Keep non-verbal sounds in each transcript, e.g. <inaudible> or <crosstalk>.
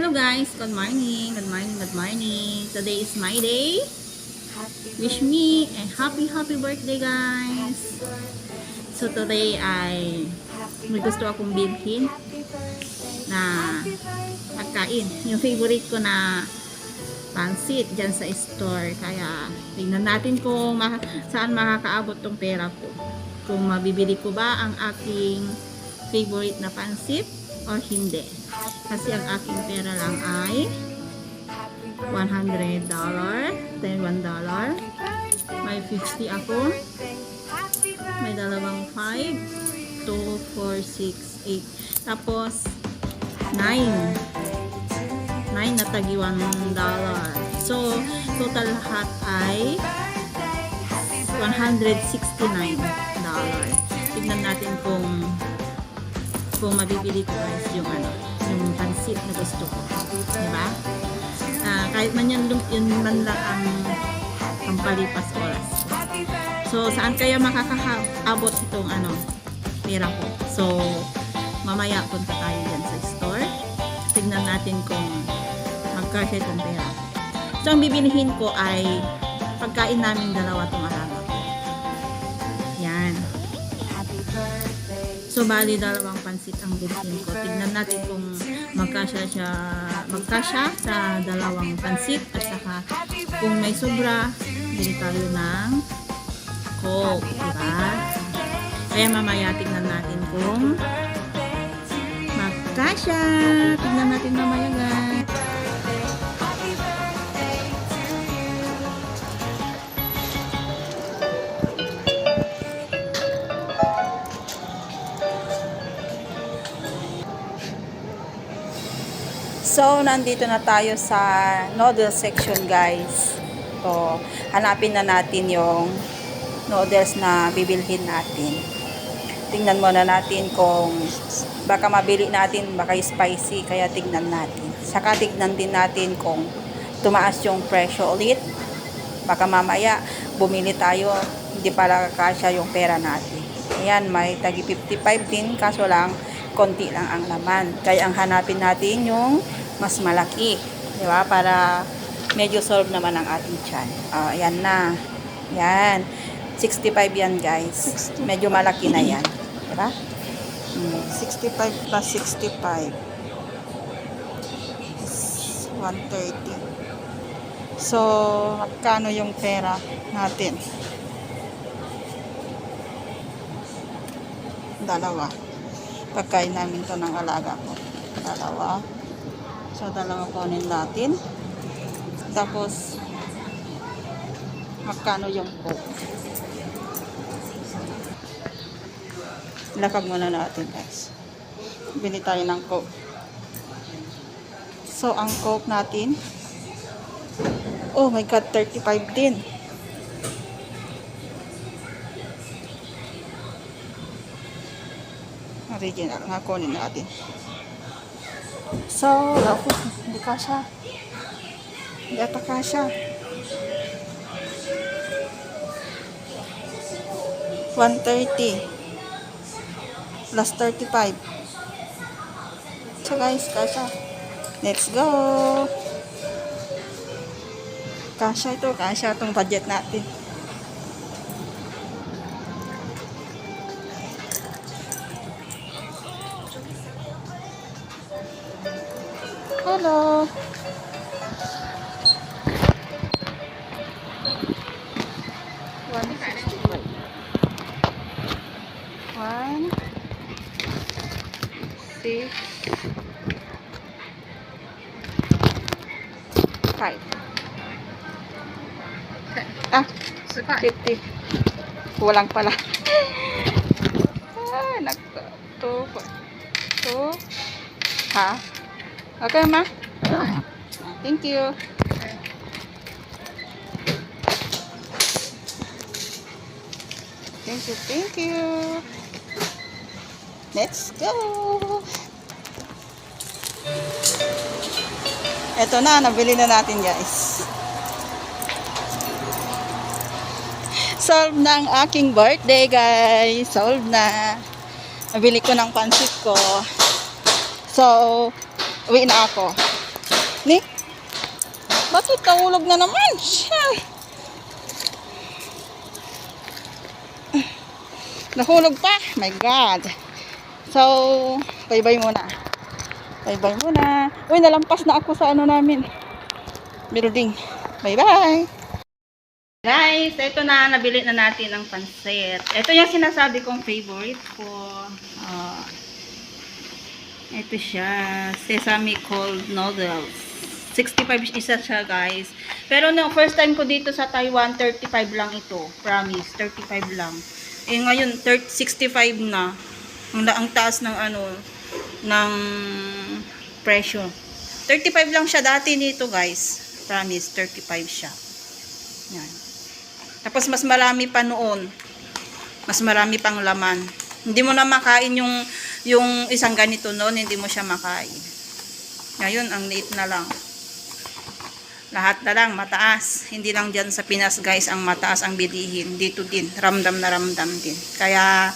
Hello guys, good morning, good morning, good morning. Today is my day. Wish me a happy, happy birthday guys. So today ay may gusto akong bilhin na pagkain. Yung favorite ko na pansit dyan sa store. Kaya tingnan natin kung ma- saan makakaabot tong pera ko. Kung mabibili ko ba ang aking favorite na pansit or hindi. Kasi ang aking pera lang ay $100, then $1. May 50 ako. May dalawang 5, 2, 4, 6, 8. Tapos, 9. 9 na tagi $1. So, total lahat ay $169. Tignan natin kung kung mabibili ko guys yung ano, yung pansit na gusto ko. Diba? Ah, kahit man yan, yun man lang ang ang palipas oras. So, saan kaya makakaabot itong ano, pera ko? So, mamaya punta tayo dyan sa store. Tignan natin kung magkasya itong pera. So, ang bibilihin ko ay pagkain namin dalawa itong alaga So, bali dalawang pansit ang bilhin ko. Tignan natin kung magkasya siya, magkasya sa dalawang pansit at saka kung may sobra, bili tayo ng Coke, diba? Kaya mamaya tignan natin kung magkasya. Tignan natin mamaya guys. So, nandito na tayo sa noodle section, guys. So, hanapin na natin yung noodles na bibilhin natin. Tingnan muna natin kung baka mabili natin, baka spicy, kaya tingnan natin. Saka tignan din natin kung tumaas yung presyo ulit. Baka mamaya, bumili tayo, hindi pala kasya yung pera natin. Ayan, may tagi 55 din, kaso lang, konti lang ang laman. Kaya ang hanapin natin yung mas malaki. Di ba? Para medyo solve naman ang ating tiyan. Oh, ayan na. Yan. 65 yan, guys. Medyo malaki na yan. Di ba? Hmm, 65 plus 65 is 130. So, magkano yung pera natin? Dalawa. Pagkain namin to ng alaga ko. Dalawa. So, dalawa kunin natin. Tapos, magkano yung coke? Lapag muna natin, guys. Bili tayo ng coke. So, ang coke natin, oh my God, 35 din. Original nga kunin natin. So, lako, hindi kasha. Hindi ata kasha. 130 plus 35. So guys, kasha. Let's go. Kasha ito, kasha itong budget natin. Hello. One sixty-five. One, six, five. Ah, fifty. Kulang pala. <laughs> ah, nagto. Two. Ha? Okay, ma? Thank you. Thank you, thank you. Let's go. Ito na, nabili na natin guys. Solve na ang aking birthday guys. Solve na. Nabili ko ng pansit ko. So, uwi na ako. Ni? Bakit nahulog na naman? Siya. Nahulog pa. My God. So, bye-bye muna. Bye-bye muna. Uy, nalampas na ako sa ano namin. Building. Bye-bye. Guys, ito na, nabili na natin ang pansit. Ito yung sinasabi kong favorite ko. Ah, ito siya, sesame cold noodles. 65 isa siya, guys. Pero no, first time ko dito sa Taiwan, 35 lang ito. Promise, 35 lang. Eh ngayon, 30, 65 na. Ang, ang taas ng ano, ng presyo. 35 lang siya dati nito, guys. Promise, 35 siya. Yan. Tapos mas marami pa noon. Mas marami pang laman. Hindi mo na makain yung yung isang ganito noon, hindi mo siya makain. Ngayon, ang liit na lang. Lahat na lang, mataas. Hindi lang dyan sa Pinas, guys, ang mataas ang bilihin. Dito din, ramdam na ramdam din. Kaya,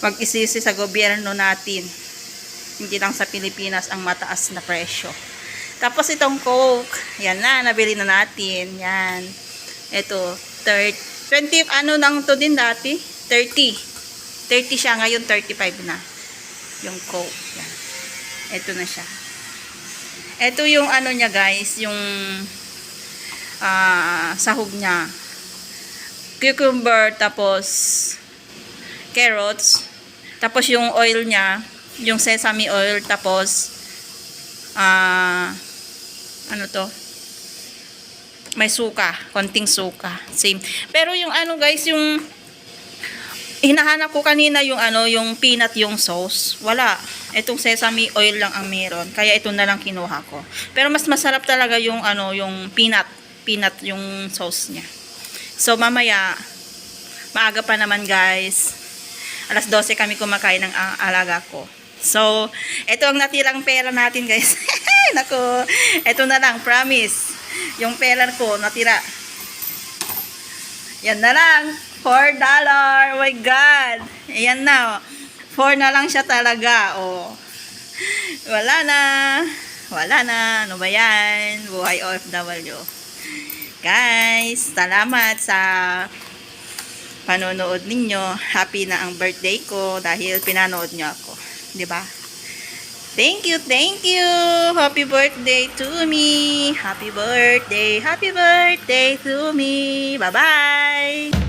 mag-isisi sa gobyerno natin. Hindi lang sa Pilipinas ang mataas na presyo. Tapos itong Coke, yan na, nabili na natin. Yan. Ito, 30, 20, ano nang to din dati? 30. 30 siya, ngayon 35 na. Yung Coke. Yan. Ito na siya. Ito yung ano niya guys, yung ah, sahog niya. Cucumber, tapos carrots, tapos yung oil niya, yung sesame oil, tapos ah, ano to? May suka, konting suka. Same. Pero yung ano guys, yung hinahanap ko kanina yung ano, yung peanut yung sauce. Wala. Itong sesame oil lang ang meron. Kaya ito na lang kinuha ko. Pero mas masarap talaga yung ano, yung peanut. Peanut yung sauce niya. So mamaya, maaga pa naman guys. Alas 12 kami kumakain ng alaga ko. So, ito ang natirang pera natin guys. <laughs> Nako, ito na lang, promise. Yung pera ko, natira. Yan na lang. 4 dollar. Oh my God. Ayan na. 4 na lang siya talaga. Oh. Wala na. Wala na. Ano ba yan? Buhay OFW. Guys, salamat sa panonood ninyo. Happy na ang birthday ko dahil pinanood nyo ako. ba? Thank you, thank you. Happy birthday to me. Happy birthday, happy birthday to me. Bye-bye.